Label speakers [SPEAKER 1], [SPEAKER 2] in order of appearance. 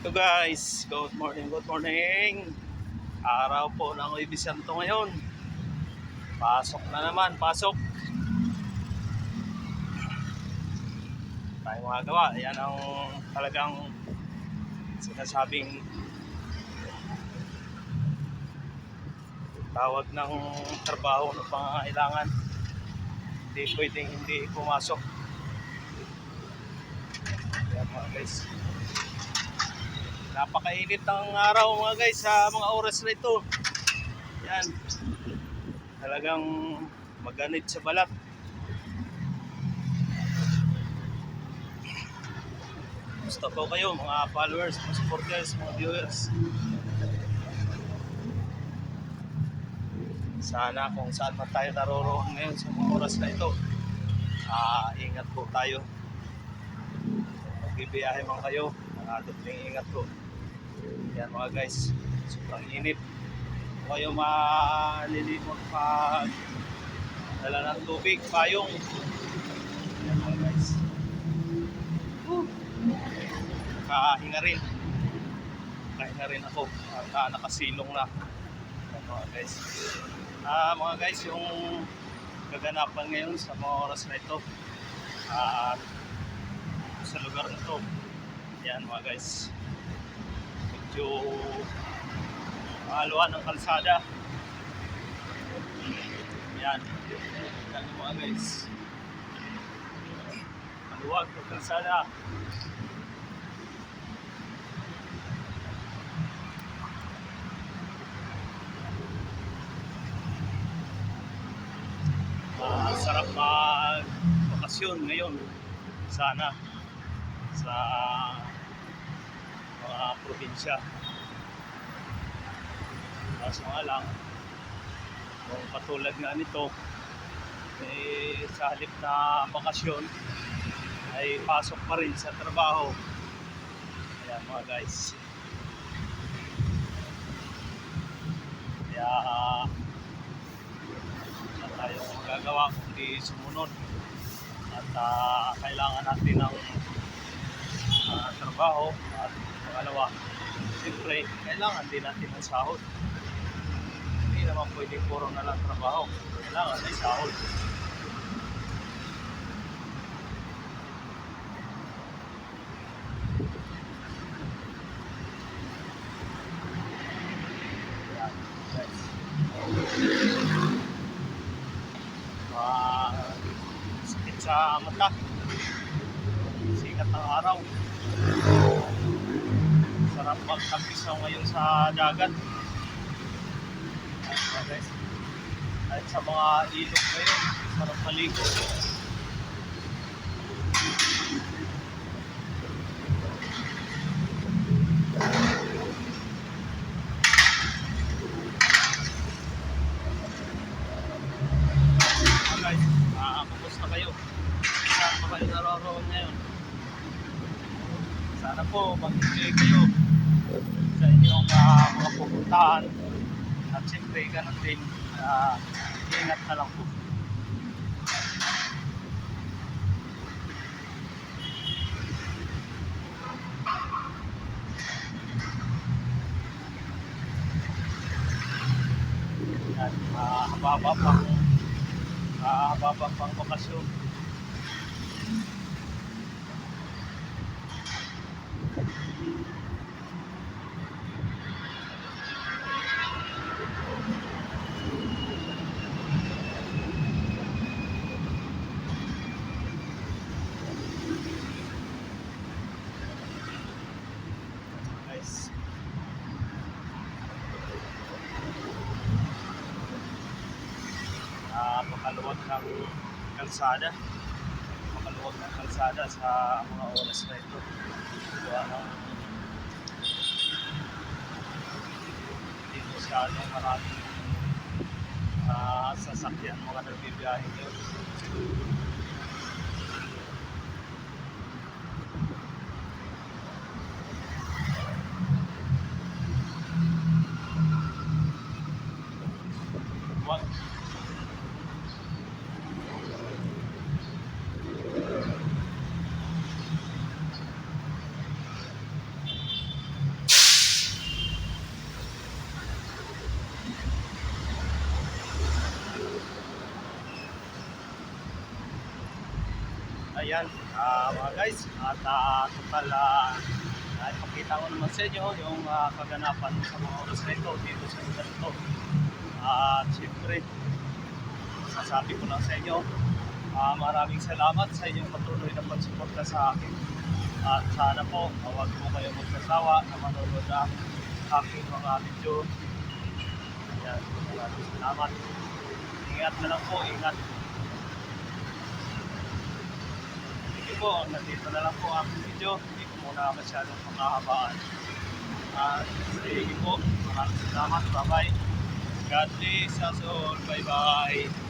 [SPEAKER 1] So guys, good morning, good morning. Araw po ng Ibisanto ngayon. Pasok na naman, pasok. Tayo mga gawa. Yan ang talagang sinasabing tawag ng trabaho ng pangangailangan. Hindi pwedeng hindi pumasok. Yan mga guys. Napakainit ng araw mga guys sa mga oras na ito. Yan. Talagang maganit sa balat. Gusto po kayo mga followers, mga supporters, mga viewers. Sana kung saan man tayo naroroon ngayon sa mga oras na ito, ah, ingat po tayo. Magbibiyahe man kayo, uh, ingat po. Yan mga guys, sobrang init. Kung kayo malilimot pag dala ng tubig, payong. Yan mga guys. Woo. Kahinga rin. Kahinga rin ako. At uh, nakasilong na. Yan mga guys. Ah, mga guys, yung kaganapan ngayon sa mga oras na ito. Ah, sa lugar na to. Yan mga guys. Medyo mahaluan ng kalsada. Yan. Yan mga guys. Maluwag ng kalsada. Ah, sarap mag-bakasyon ngayon. Sana sa mga probinsya. Kaso nga lang, kung patulad nga nito, eh, sa halip na bakasyon, ay pasok pa rin sa trabaho. Ayan mga guys. Kaya, wala tayong magagawa kundi sumunod. At ah, kailangan natin ng ah, trabaho at pangalawa, siyempre, kailangan din natin ng sahod. Hindi naman pwede puro na lang trabaho. Kailangan may sahod. Ah, sakit sa mata. Sikat ng araw. Sarap magtampisaw ngayon sa dagat. Kahit sa mga ilog ngayon, sarap maligo. Ah? Sana po mag-enjoy kayo sa inyong ah, mga pupuntahan. At siyempre, ganun din, ah, ingat na lang po. Yan, ah, hababa pang ah, hababa pang bakasyon. Guys. Ah, makaluwag ng kalsada. Makaluwag ng kalsada sa mga oras na ito. Gawa ng hindi masyadong maraming ah, sasakyan mga nagbibiyahe ngayon. Ayan, ah, mga guys, at ah, total, uh, ipakita ko naman sa inyo yung ah, kaganapan sa mga oras na ito dito sa lugar ito. At siyempre, sasabi ko lang sa inyo, ah, maraming salamat sa inyong patuloy na pagsuporta sa akin. At sana po, huwag po kayo magsasawa na manonood ng aking mga video. Ayan, maraming salamat. Ingat na lang po, ingat. Sige po, nandito na lang po ang video. Hindi ko muna masyadong panghahabaan. At sige po, maraming salamat. Bye-bye. God bless us all. Bye-bye.